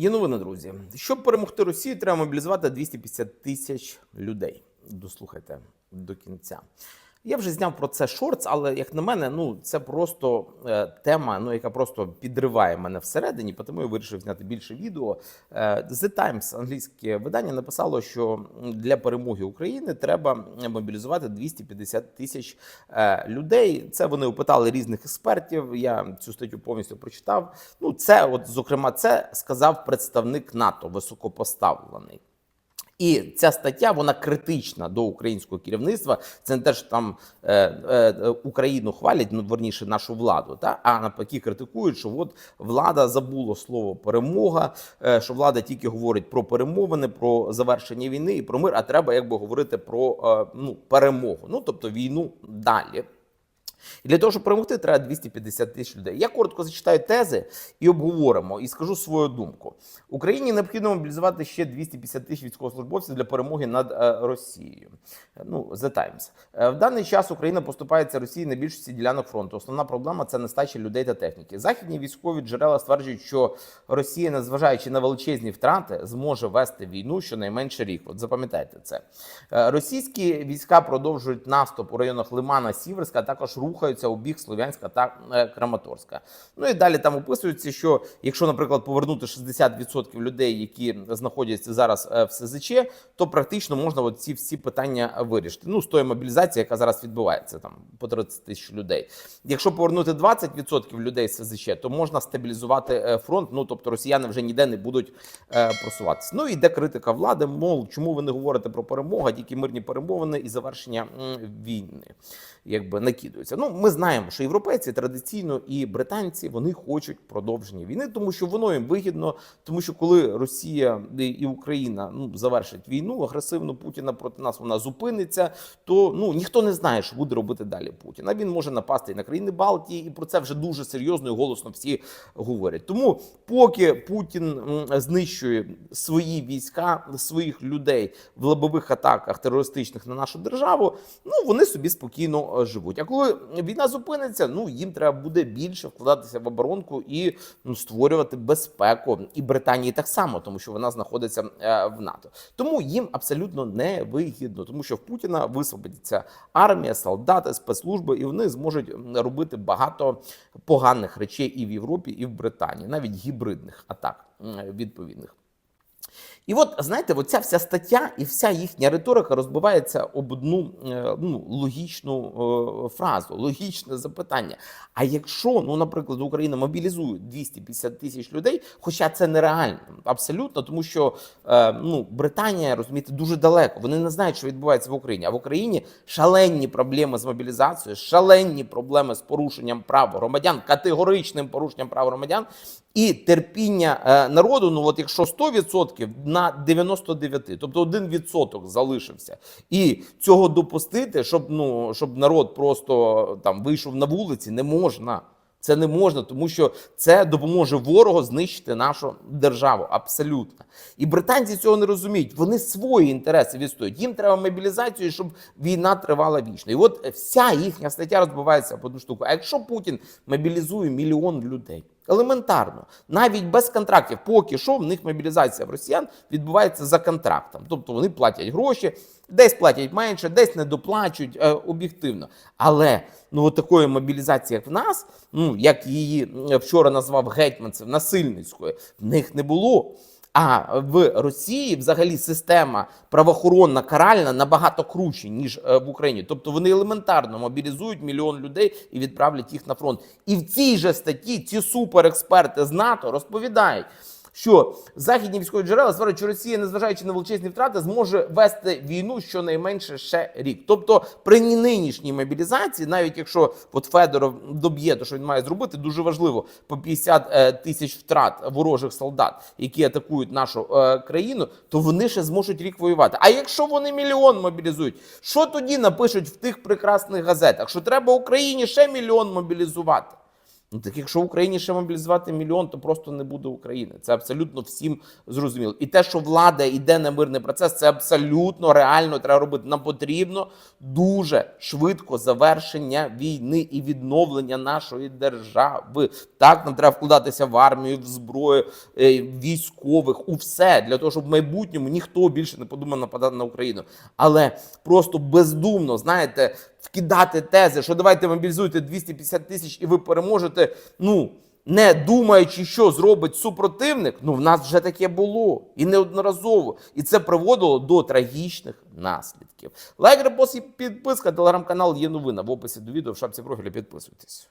Є новина, друзі. Щоб перемогти Росію, треба мобілізувати 250 тисяч людей. Дослухайте до кінця. Я вже зняв про це шортс, але як на мене, ну це просто е, тема, ну яка просто підриває мене всередині, тому я вирішив зняти більше відео. Е, The Times, англійське видання, написало, що для перемоги України треба мобілізувати 250 тисяч е, людей. Це вони опитали різних експертів. Я цю статтю повністю прочитав. Ну, це, от, зокрема, це сказав представник НАТО, високопоставлений. І ця стаття вона критична до українського керівництва. Це не те, що там е, е, Україну хвалять, ну верніше нашу владу, та а навпаки критикують, що от влада забула слово перемога, е, що влада тільки говорить про перемовини, про завершення війни і про мир. А треба якби говорити про е, ну перемогу. Ну тобто війну далі. І для того, щоб перемогти, треба 250 тисяч людей. Я коротко зачитаю тези і обговоримо, і скажу свою думку. Україні необхідно мобілізувати ще 250 тисяч військовослужбовців для перемоги над е, Росією. Ну, The Times. Е, В даний час Україна поступається Росії на більшості ділянок фронту. Основна проблема це нестача людей та техніки. Західні військові джерела стверджують, що Росія, незважаючи на величезні втрати, зможе вести війну щонайменше рік. От запам'ятайте це. Е, Російські війська продовжують наступ у районах Лимана, Сіверська, а також рухаються у бік Слов'янська та е, Краматорська. Ну і далі там описується, що якщо, наприклад, повернути 60% людей, які знаходяться зараз е, в СЗЧ, то практично можна от ці всі питання вирішити. Ну з тої мобілізації, яка зараз відбувається, там по 30 тисяч людей. Якщо повернути 20% людей з СЗЧ, то можна стабілізувати е, фронт. Ну тобто росіяни вже ніде не будуть просуватися. Ну і йде критика влади. Мов чому ви не говорите про перемогу, тільки мирні перемовини і завершення війни, якби накидуються. Ну ми знаємо, що європейці традиційно і британці вони хочуть продовження війни, тому що воно їм вигідно, тому що коли Росія і- Україна ну завершать війну агресивно Путіна проти нас вона зупиниться, то ну ніхто не знає, що буде робити далі Путін. А він може напасти і на країни Балтії, і про це вже дуже серйозно і голосно всі говорять. Тому поки Путін знищує свої війська, своїх людей в лобових атаках терористичних на нашу державу, ну вони собі спокійно е, живуть. А коли війна зупиниться, ну їм треба буде більше вкладатися в оборонку і ну, створювати безпеку. І Британії так само, тому що вона знаходиться е, в НАТО. Тому їм абсолютно не вигідно, тому що в Путіна висвободиться армія, солдати, спецслужби, і вони зможуть робити багато поганих речей і в Європі, і в Британії, навіть гібридних атак відповідних. І от знаєте, оця вся стаття і вся їхня риторика розбивається об одну е, ну, логічну е, фразу, логічне запитання. А якщо, ну, наприклад, Україна мобілізує 250 тисяч людей, хоча це нереально, абсолютно, тому що е, ну, Британія, розумієте, дуже далеко. Вони не знають, що відбувається в Україні. А в Україні шалені проблеми з мобілізацією, шалені проблеми з порушенням прав громадян, категоричним порушенням прав громадян. І терпіння е, народу, ну от якщо 100% на 99, тобто 1% залишився, і цього допустити, щоб ну щоб народ просто там вийшов на вулиці, не можна. Це не можна, тому що це допоможе ворогу знищити нашу державу. Абсолютно. І британці цього не розуміють. Вони свої інтереси відстоюють. Їм треба мобілізацію, щоб війна тривала вічно. І от вся їхня стаття розбивається об одну штуку. А якщо Путін мобілізує мільйон людей, елементарно, навіть без контрактів, поки що в них мобілізація в росіян відбувається за контрактом. Тобто вони платять гроші, десь платять менше, десь не доплачують е, об'єктивно. Але ну такої мобілізації, як в нас, ну як її вчора назвав гетьманцев насильницькою, в них не було. А в Росії взагалі система правоохоронна каральна набагато круче ніж е, в Україні. Тобто вони елементарно мобілізують мільйон людей і відправлять їх на фронт. І в цій же статті ці суперексперти з НАТО розповідають. Що західні військові джерела стверджують, що Росія, незважаючи на величезні втрати, зможе вести війну щонайменше ще рік. Тобто, при нинішній мобілізації, навіть якщо от Федоров доб'є те, що він має зробити, дуже важливо по 50 е, тисяч втрат ворожих солдат, які атакують нашу е, країну, то вони ще зможуть рік воювати. А якщо вони мільйон мобілізують, що тоді напишуть в тих прекрасних газетах? Що треба Україні ще мільйон мобілізувати? Ну так якщо в Україні ще мобілізувати мільйон, то просто не буде України. Це абсолютно всім зрозуміло. І те, що влада йде на мирний процес, це абсолютно реально треба робити. Нам потрібно дуже швидко завершення війни і відновлення нашої держави. Так, нам треба вкладатися в армію, в зброю, е, військових, у все для того, щоб в майбутньому ніхто більше не подумав нападати на Україну. Але просто бездумно, знаєте, вкидати тези, що давайте мобілізуйте 250 тисяч і ви переможете. Ну не думаючи, що зробить супротивник, ну в нас вже таке було і неодноразово. І це приводило до трагічних наслідків. Лайк, репост і підписка. Телеграм-канал є новина в описі до відео в шапці профілю. Підписуйтесь.